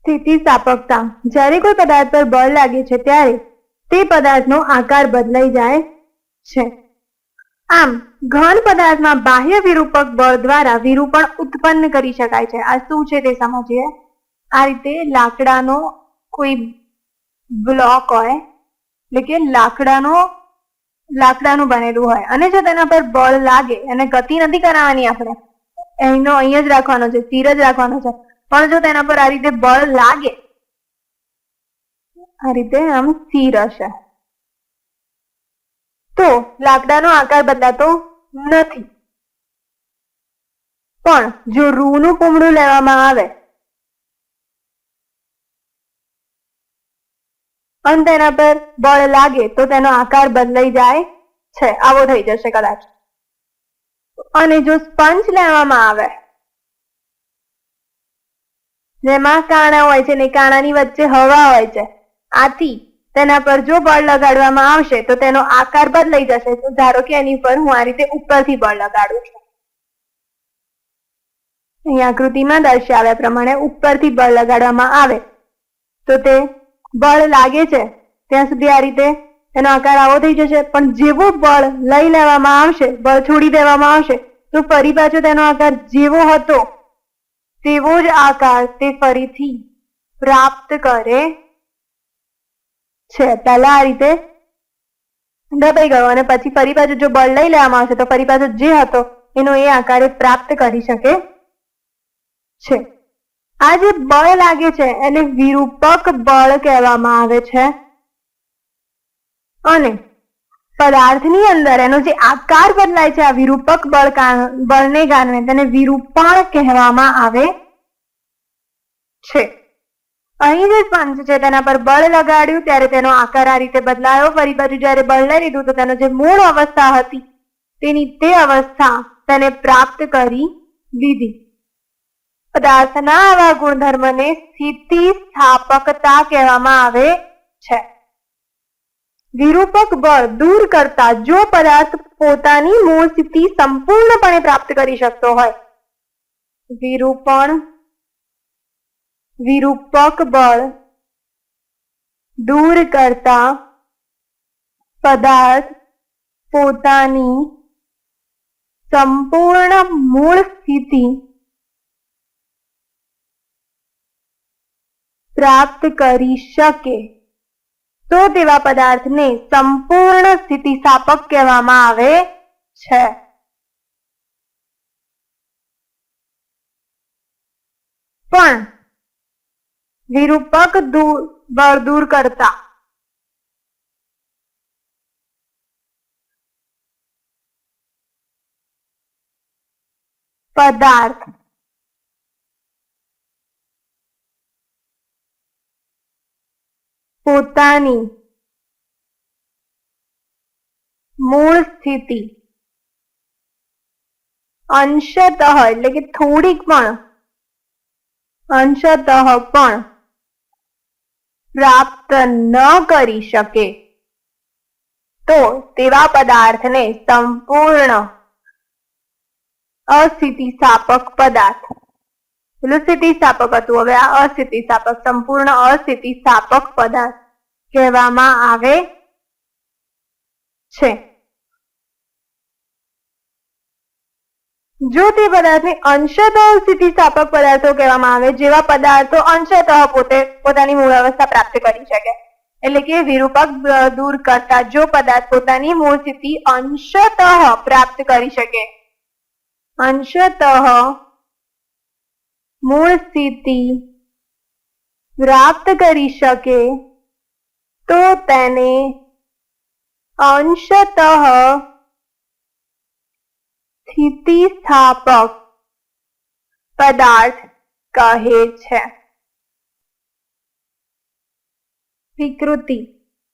સ્થિતિસ્થાપકતા જ્યારે કોઈ પદાર્થ પર બળ લાગે છે ત્યારે તે પદાર્થનો આકાર બદલાઈ જાય છે. આમ, ઘન પદાર્થમાં બાહ્ય વિરૂપક બળ દ્વારા વિરૂપણ ઉત્પન્ન કરી શકાય છે. આ શું છે તે સમજીએ? આ રીતે લાકડાનો કોઈ બ્લોક હોય, એટલે કે લાકડાનો, લાકડાનું બનેલું હોય, અને જો તેના પર બળ લાગે અને ગતિ નથી કરાવવાની આપણે. એનો અહીંયા જ રાખવાનો છે સ્થિર જ રાખવાનો છે. પણ જો તેના પર આ રીતે બળ લાગે, આ રીતે આમ સ્થિર હશે. તો લાકડાનો આકાર બદલાતો નથી. પણ જો રૂનું કુમળું લેવામાં આવે, અને તેના પર બળ લાગે, તો તેનો આકાર બદલાઈ જાય છે. આવો થઈ જશે કદાચ. અને જો સ્પંજ લેવામાં આવે જેમાં કાણા હોય છે ને કાણાની વચ્ચે હવા હોય છે. આથી તેના પર જો બળ લગાડવામાં આવશે તો તેનો આકાર બદલાઈ જશે. તો ધારો કે એની પર હું આ રીતે ઉપરથી બળ લગાડું છું. અહીં આકૃતિમાં દર્શાવ્યા પ્રમાણે ઉપરથી બળ લગાડવામાં આવે તો તે બળ લાગે છે. ત્યાં સુધી આ રીતે એનો આકાર આવો થઈ જશે. પણ જેવું બળ લઈ લેવામાં આવશે, બળ છોડી દેવામાં આવશે, તો ફરી પાછો તેનો આકાર જેવો હતો. તેવો જ આકાર તે ફરીથી પ્રાપ્ત કરે છે. પહેલા આ રીતે દબાઈ ગયો અને પછી ફરી પાછું જો બળ લઈ લેવામાં આવશે તો ફરી પાછો જે હતો એનો એ આકારે પ્રાપ્ત કરી શકે છે. આ જે બળ લાગે છે એને વિરૂપક બળ કહેવામાં આવે છે. અને પદાર્થની અંદર એનો જે આકાર બદલાય છે, આ વિરૂપક બળ બળને કારણે તેને વિરૂપણ કહેવામાં આવે છે. અહીં જે સ્પંજ છે, તેના પર બળ લગાડ્યું, ત્યારે તેનો આકાર આ રીતે બદલાયો. ફરી બાજુ જ્યારે બળ લઈ લીધું, તો તેનો જે મૂળ અવસ્થા હતી, તેની તે અવસ્થા તેને પ્રાપ્ત કરી લીધી પદાર્થના આવા ગુણધર્મને સ્થિતિ સ્થાપકતા કહેવામાં આવે છે. વિરૂપક બળ દૂર કરતા જો પદાર્થ પોતાની મૂળ સ્થિતિ સંપૂર્ણપણે પ્રાપ્ત કરી શકતો હોય. વિરૂપણ, વિરૂપક બળ દૂર કરતા પદાર્થ પોતાની સંપૂર્ણ મૂળ સ્થિતિ પ્રાપ્ત કરી શકે. તો તેવા પદાર્થને સંપૂર્ણ સ્થિતિસ્થાપક કહેવામાં આવે છે. પણ વિરૂપક દૂર બળ દૂર કરતા. પદાર્થ પોતાની મૂળ સ્થિતિ. અંશતઃ એટલે કે થોડીક પણ. અંશતઃ પણ પ્રાપ્ત ન કરી શકે. તો તેવા પદાર્થને સંપૂર્ણ અસ્થિતિસ્થાપક પદાર્થ પેલું સ્થિતિસ્થાપક હતું. હવે આ અસ્થિતિસ્થાપક, સંપૂર્ણ અસ્થિતિસ્થાપક પદાર્થ કહેવામાં આવે છે. જો તે પદાર્થને અંશતઃ સ્થિતિસ્થાપક પદાર્થો કહેવામાં આવે, જેવા પદાર્થો અંશતઃ પોતે, પોતાની મૂળ અવસ્થા પ્રાપ્ત કરી શકે. એટલે કે વિરૂપક દૂર કરતા જો પદાર્થ પોતાની મૂળ સ્થિતિ અંશતઃ પ્રાપ્ત કરી શકે. અંશતઃ મૂળ સ્થિતિ પ્રાપ્ત કરી શકે તો તેને અંશતઃ સ્થિતિસ્થાપક પદાર્થ કહે છે. વિકૃતિ.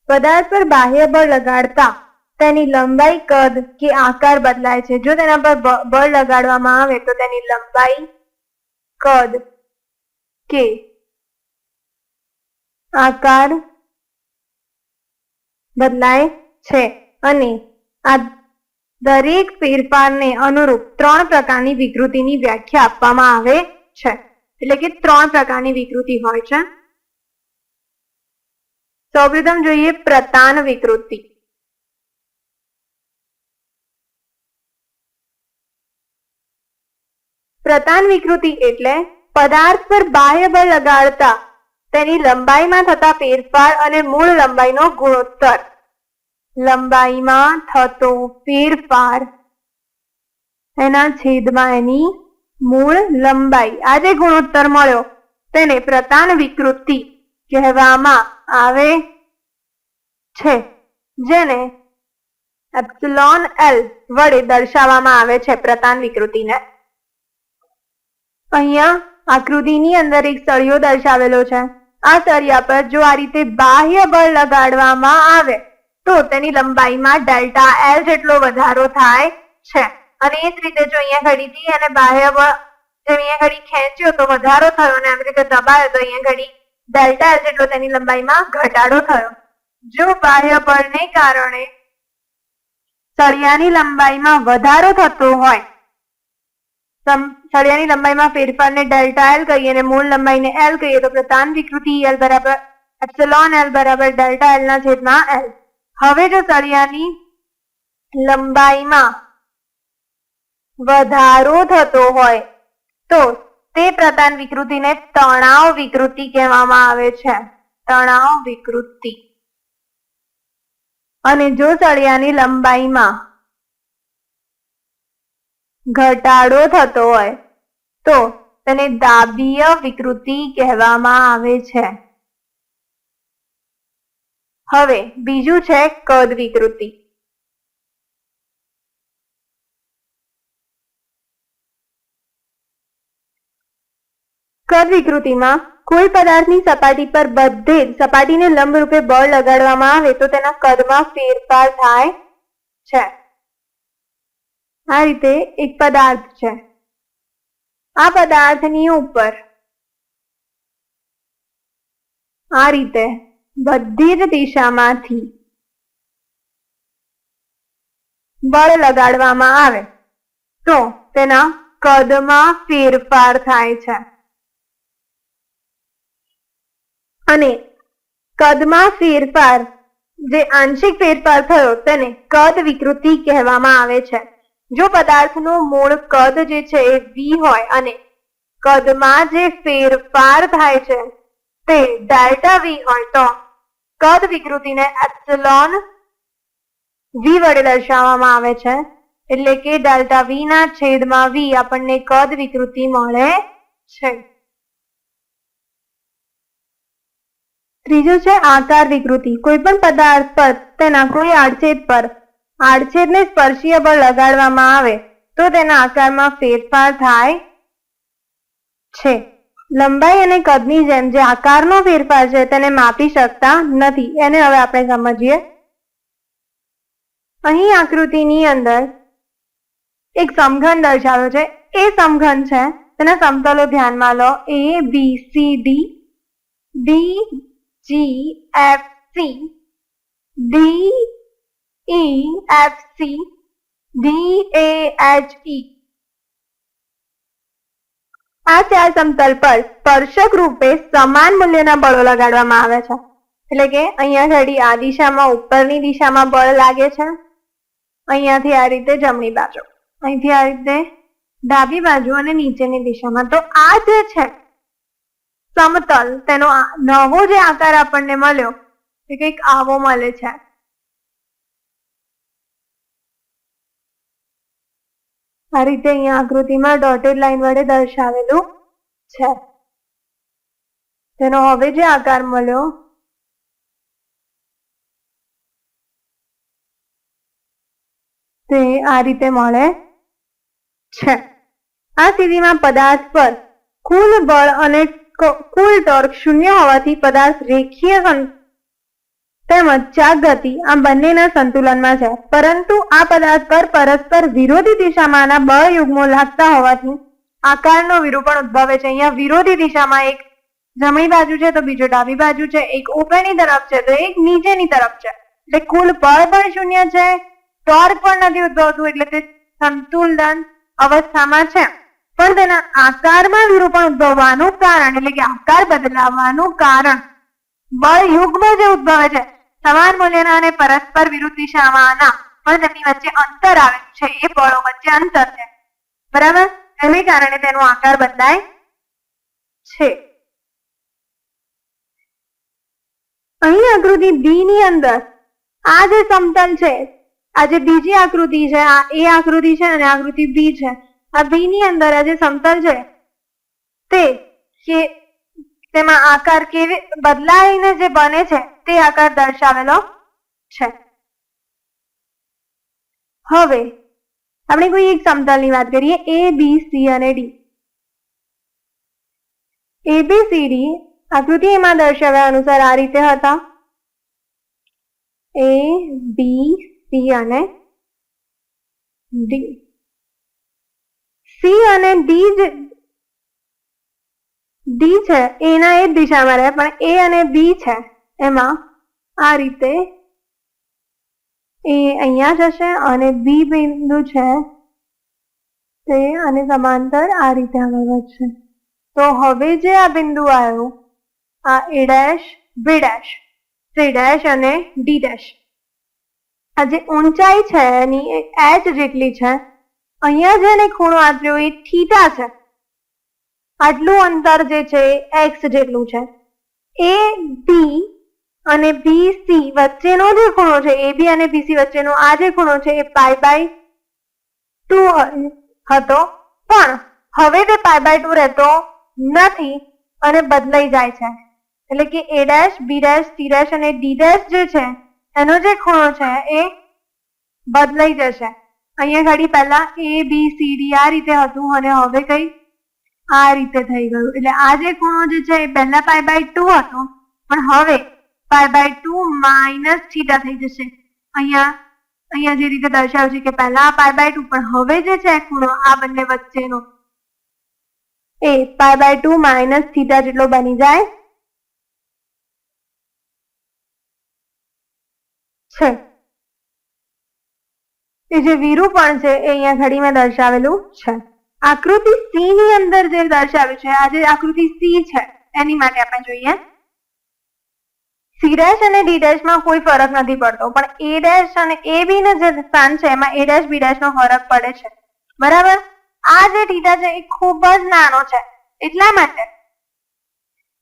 પદાર્થ પર બાહ્ય બળ લગાડતા તેની લંબાઈ કદ કે આકાર બદલાય છે. જો તેના પર બળ લગાડવામાં આવે તો તેની લંબાઈ કદ કે આકાર બદલાય છે અને આ દરેક ફેરફારને અનુરૂપ ત્રણ પ્રકારની વિકૃતિની વ્યાખ્યા આપવામાં આવે છે. એટલે કે ત્રણ પ્રકારની વિકૃતિ હોય છે. સૌપ્રથમ જોઈએ પ્રતાન વિકૃતિ. પ્રતાન વિકૃતિ એટલે પદાર્થ પર બાહ્ય બળ લગાડતા, તેની લંબાઈમાં થતા ફેરફાર અને મૂળ લંબાઈનો ગુણોત્તર. લંબાઈમાં થતો ફેરફાર. એના છેદમાં એની મૂળ લંબાઈ. આ જે ગુણોત્તર મળ્યો. તેને પ્રતાન વિકૃતિ કહેવામાં આવે છે, જેને એપ્સિલોન એલ વડે દર્શાવવામાં આવે છે પ્રતાન વિકૃતિને. અહીંયા આકૃતિની અંદર એક સળિયો દર્શાવેલો છે. આ સળિયા પર જો આ રીતે બાહ્ય બળ લગાડવામાં આવે, તો તેની લંબાઈમાં ડેલ્ટા એલ જેટલો વધારો થાય છે. અને એ જ રીતે જો અહીંયા ઘડીથી અને બાહ્ય બળ, જો અહીંયા ઘડી ખેંચ્યો તો વધારો થયો અને એમ રીતે દબાયો તો અહીંયા ઘડી ડેલ્ટા એલ જેટલો તેની લંબાઈમાં ઘટાડો થયો. જો બાહ્ય બળને કારણે સળિયાની લંબાઈમાં વધારો થતો હોય સળિયાની લંબાઈમાં ફેરફારને ડેલ્ટા એલ કહીએ અને મૂળ લંબાઈને એલ કહીએ તો પ્રતાન વિકૃતિ એલ બરાબર એપ્સલોન એલ બરાબર ડેલ્ટા એલ ના છેદમાં એલ હવે જો સળિયાની લંબાઈમાં વધારો થતો હોય તો તે પ્રતાન વિકૃતિને તણાવ વિકૃતિ કહેવામાં આવે છે. તણાવ વિકૃતિ. અને જો સળિયાની લંબાઈમાં ઘટાડો થતો હોય, તો તેને દાબીય વિકૃતિ કહેવામાં આવે છે. હવે બીજું છે કદ વિકૃતિ. કદ વિકૃતિમાં કોઈ પદાર્થની સપાટી પર બધે સપાટીને લંબરૂપે બળ લગાડવામાં આવે તો તેના કદમાં ફેરફાર થાય છે. આ રીતે એક પદાર્થ છે. આ પદાર્થની ઉપર આ રીતે બધી જ દિશામાંથી બળ લગાડવામાં આવે તો તેના કદમાં ફેરફાર થાય છે. અને કદમાં ફેરફાર, જે આંશિક ફેરફાર થયો, તેને કદ વિકૃતિ કહેવામાં આવે છે. જો પદાર્થનું મૂળ કદ જે છે એ વી હોય અને કદમાં જે ફેરફાર થાય છે તે ડેલ્ટા વી હોય, તો કદ વિકૃતિને એપ્સલોન વી વડે દર્શાવવામાં આવે છે. એટલે કે ડેલ્ટા વી ના છેદમાં વી આપણને કદ વિકૃતિ મળે છે. ત્રીજું છે આકાર વિકૃતિ. કોઈ પણ પદાર્થ પર તેના કોઈ આડછેદ પર આડછેદને સ્પર્શીય બળ લગાડવામાં આવે તો તેના આકારમાં ફેરફાર થાય છે. લંબાઈ અને કદની જેમ જે આકારનો ફેરફાર છે તેને માપી શકતા નથી. એને હવે આપણે સમજીએ. અહીં આકૃતિની અંદર એક સમઘન દર્શાવ્યો છે. એ સમઘન છે, તેના સમતલો ધ્યાનમાં લો. A B C D D G F C D E F C D A H E. આ ચાર સમતલ પર સ્પર્શક રૂપે સમાન મૂલ્યના બળો લગાડવામાં આવે છે. એટલે કે અહીંયા ઘડી આ દિશામાં, ઉપરની દિશામાં બળ લાગે છે. અહીંયાથી આ રીતે જમણી બાજુ, અહીંથી આ રીતે ડાબી બાજુ અને નીચેની દિશામાં. તો આ જે છે સમતલ, તેનો નવો જે આકાર આપણને મળ્યો, એ કંઈક આવો મળે છે. આ રીતે અહીંયા આકૃતિમાં ડોટેડ લાઈન વડે દર્શાવેલું છે. તેનો હવે જે આકાર મળ્યો, તે આ રીતે મળે છે. આ સ્થિતિમાં પદાર્થ પર કુલ બળ અને કુલ ટોર્ક શૂન્ય હોવાથી પદાર્થ રેખીય તેમજ ચાક ગતિ આ બંનેના સંતુલનમાં છે. પરંતુ આ પદાર્થ પર પરસ્પર વિરોધી દિશામાંના બ યુગ્મો લાગતા હોવાથી આકારનો વિરૂપણ ઉદ્ભવે છે. અહીંયા વિરોધી દિશામાં એક જમણી બાજુ છે તો બીજો ડાબી બાજુ છે. એક ઉપરની તરફ છે તો એક નીચેની તરફ છે. એટલે કુલ બળ પણ શૂન્ય છે, ટોર્ક પણ નથી ઉદ્ભવતું એટલે તે સંતુલન અવસ્થામાં છે. પણ તેના આકારમાં વિરૂપણ ઉદ્ભવવાનું કારણ એટલે કે આકાર બદલાવાનું કારણ બળ યુગ્મ જે ઉદ્ભવે છે સમાન મૂલ્યના અને પરસ્પર વિરુદ્ધ દિશામાંના પણ તેમની વચ્ચે અંતર આવે છે, એ બળો વચ્ચે અંતર છે. બરાબર? એને કારણે તેનો આકાર બદલાય છે. અહીં આકૃતિ બી ની અંદર આ જે સમતલ છે, આ જે બીજી આકૃતિ છે, આ એ આકૃતિ છે અને આકૃતિ બી છે. આ બી ની અંદર આ જે સમતલ છે, તે કે તેમાં આકાર કેવી, બદલાઈને જે બને છે તે આકાર દર્શાવેલો છે. હવે, આપણે કોઈ એક સમતલની વાત કરીએ એ બી સી અને D A B C D આકૃતિ એમાં દર્શાવ્યા અનુસાર આ રીતે હતા. એ બી સી અને ડી સી અને ડી જે ડી છે એના એ જ દિશામાં રહે, પણ એ અને બી છે. એમાં આ રીતે એ અહીંયા જશે અને બી બિંદુ છે તે અને સમાંતર આ રીતે આગળ વધશે. તો હવે જે આ બિંદુ આવ્યું, આ A dash, B dash, C dash અને ડી ડેશ. આ જે ઊંચાઈ છે એની એચ જેટલી છે, અહીંયા જેને ખૂણો આપ્યો એ થીટા છે. આટલું અંતર જે છે એક્સ જેટલું છે. એ બી અને બીસી વચ્ચેનો જે ખૂણો છે એબી અને બીસી વચ્ચેનો આ જે ખૂણો છે એ પાઈ બાય ટુ હતો. પણ હવે તે પાઈ બાય ટુ રહેતો નથી અને બદલાઈ જાય છે. એટલે કે A dash B dash C dash અને ડી ડેશ જે છે, એનો જે ખૂણો છે એ બદલાઈ જશે. અહીંયા ઘડી પહેલા એ બી સી ડી આ રીતે હતું અને હવે કઈ આ રીતે થઈ ગયું. એટલે આ જે ખૂણો જે છે એ પહેલા પાઈ બાય ટુ હતો. પણ હવે pi by two minus theta થઈ જશે. અહીંયા અહીંયા જે રીતે દર્શાવ્યું છે કે પહેલા પાઈ બાય ટુ પણ હવે જે છે, ખૂણો આ બંને વચ્ચેનો. એ pi by two minus theta જેટલો બની જાય છે. એ જે વિરૂપણ છે, એ અહીંયા ઘડીમાં દર્શાવેલું છે. આકૃતિ સી ની અંદર જે દર્શાવ્યું છે, આ જે આકૃતિ સી છે, એની માટે આપણે જોઈએ સી ડેશ અને ડી ડેશમાં કોઈ ફરક નથી પડતો, પણ એ ડેશ અને એ બી ને જે સ્થાન છે, એમાં એ ડેશ બી ડેશ નો ફરક પડે છે. બરાબર? આ જે થીટા છે, એ ખૂબ જ નાનો છે. એટલા માટે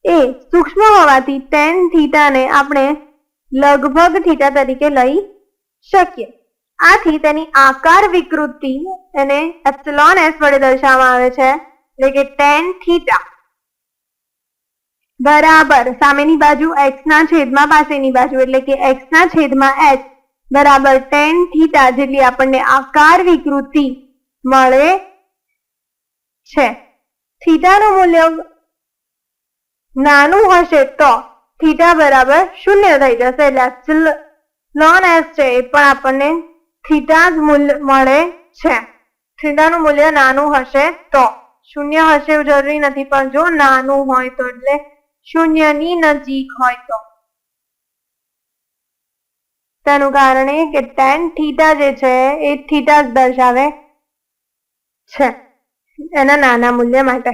એ સૂક્ષ્મ હોવાથી ટેન થીટાને આપણે લગભગ થીટા તરીકે લઈ શકીએ. આથી તેની આકાર વિકૃતિ એને એપ્સિલોન એસ વડે દર્શાવવામાં આવે છે, એટલે કે ટેન થીટા બરાબર. સામેની બાજુ એક્સ ના છેદમાં પાસેની બાજુ, એટલે કે એક્સ ના છેદમાં એચ બરાબર ટેન થીટા જેટલી આપણને આકાર વિકૃતિ મળે છે. થીટાનું મૂલ્ય નાનું હશે તો થીટા બરાબર શૂન્ય થઈ જશે. એટલે લોન એસ છે. એ પણ આપણને થીટા જ મૂલ્ય મળે છે. થીટાનું મૂલ્ય નાનું હશે તો. શૂન્ય હશે એવું જરૂરી નથી, પણ જો નાનું હોય તો એટલે શૂન્યની નજીક હોય તો તેનું કારણ એ કે ટેન થીટા જે છે એ થીટા જ દર્શાવે છે એના નાના મૂલ્ય માટે